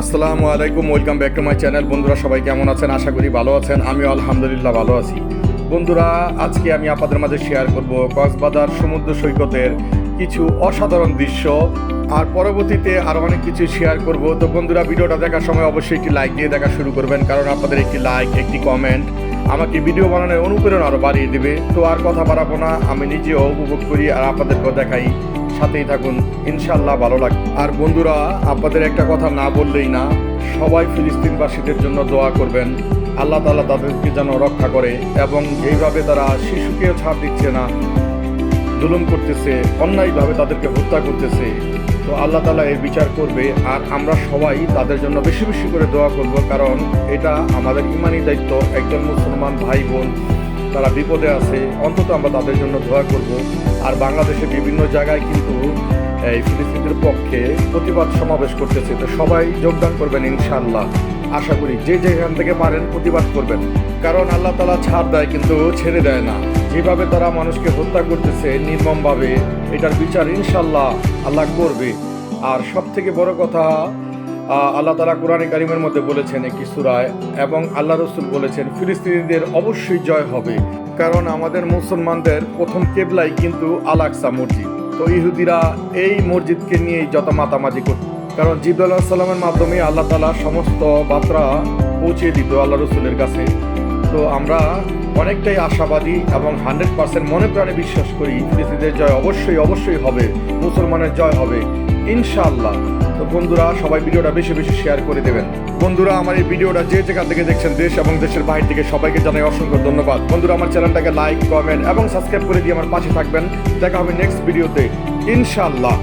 আসসালামু আলাইকুম, welcome back to my channel. বন্ধুরা, সবাই কেমন আছেন? আশা করি ভালো আছেন। আমিও আলহামদুলিল্লাহ ভালো আছি। বন্ধুরা, আজকে আমি আপনাদের মাঝে শেয়ার করব কক্সবাজার সমুদ্র সৈকতের কিছু অসাধারণ দৃশ্য। আর পরবর্তীতে আরও অনেক কিছু শেয়ার করব। তো বন্ধুরা, ভিডিওটা দেখার সময় অবশ্যই একটি লাইক দিয়ে দেখা শুরু করবেন, কারণ আপনাদের একটি লাইক একটি কমেন্ট আমাকে ভিডিও বানানোর অনুপ্রেরণা আরও বাড়িয়ে দেবে। তো আর কথা বাড়াবো না, আমি নিজেও উপভোগ করি আর আপনাদেরকেও দেখাই। সাথেই থাকুন। ইনশাল্লাহ ভালো লাগবে আর বন্ধুরা, আপনাদের একটা কথা না বললেই না, সবাই ফিলিস্তিনবাসীদের জন্য দোয়া করবেন। আল্লাহ তাআলা তাদেরকে যেন রক্ষা করে এবং এইভাবে তারা শিশুকেও ছাড় দিচ্ছে না, জুলুম করতেছে, অন্যায়ভাবে তাদেরকে হত্যা করতেছে, তো আল্লাহ তালা এর বিচার করবে। আর আমরা সবাই তাদের জন্য বেশি বেশি করে দোয়া করব, কারণ এটা আমাদের ইমানি দায়িত্ব। একজন মুসলমান ভাই বোন তারা বিপদে আছে, অন্তত আমরা তাদের জন্য দোয়া করব। আর বাংলাদেশে বিভিন্ন জায়গায় কিন্তু এই ফিলিস্তিনের পক্ষে প্রতিবাদ সমাবেশ করতেছে। তো সবাই যোগদান করবেন ইনশাআল্লাহ। আশা করি যে যেখান থেকে পারেন প্রতিবাদ করবেন। কারণ আল্লাহ তালা ছাড় দেয় কিন্তু ছেড়ে দেয় না। যেভাবে তারা মানুষকে হত্যা করতেছে নির্মমভাবে, এটার বিচার ইনশাল্লাহ আল্লাহ করবে। আর সব থেকে বড় কথা আল্লাহ তালা কোরআনে কারিমের মধ্যে বলেছেন একটি সুরায় এবং আল্লাহ রসুল বলেছেন, ফিলিস্তিনিদের অবশ্যই জয় হবে। কারণ আমাদের মুসলমানদের প্রথম কেবলাই কিন্তু আল আকসা মসজিদ। তো ইহুদিরা এই মসজিদকে নিয়েই যত মাতামাজি করত। কারণ জিবুল্লাহ সাল্লামের মাধ্যমে আল্লাহ তালা সমস্ত বার্তা পৌঁছে দিত আল্লাহ রসুলের কাছে। তো আমরা অনেকটাই আশাবাদী এবং হান্ড্রেড পার্সেন্ট মনে প্রাণে বিশ্বাস করি ফিলিস্তিনের জয় অবশ্যই অবশ্যই হবে, মুসলমানের জয় হবে। ইনশাআল্লাহ। তো বন্ধুরা, সবাই ভিডিওটা বেশি বেশি শেয়ার করে দেবেন। বন্ধুরা, আমার এই ভিডিওটা যে জায়গা থেকে দেখছেন দেশ এবং দেশের বাহির থেকে সবাইকে জানাই অসংখ্য ধন্যবাদ। বন্ধুরা, আমার চ্যানেলটাকে লাইক কমেন্ট এবং সাবস্ক্রাইব করে দিয়ে আমার পাশে থাকবেন। দেখা হবে নেক্সট ভিডিওতে ইনশাআল্লাহ।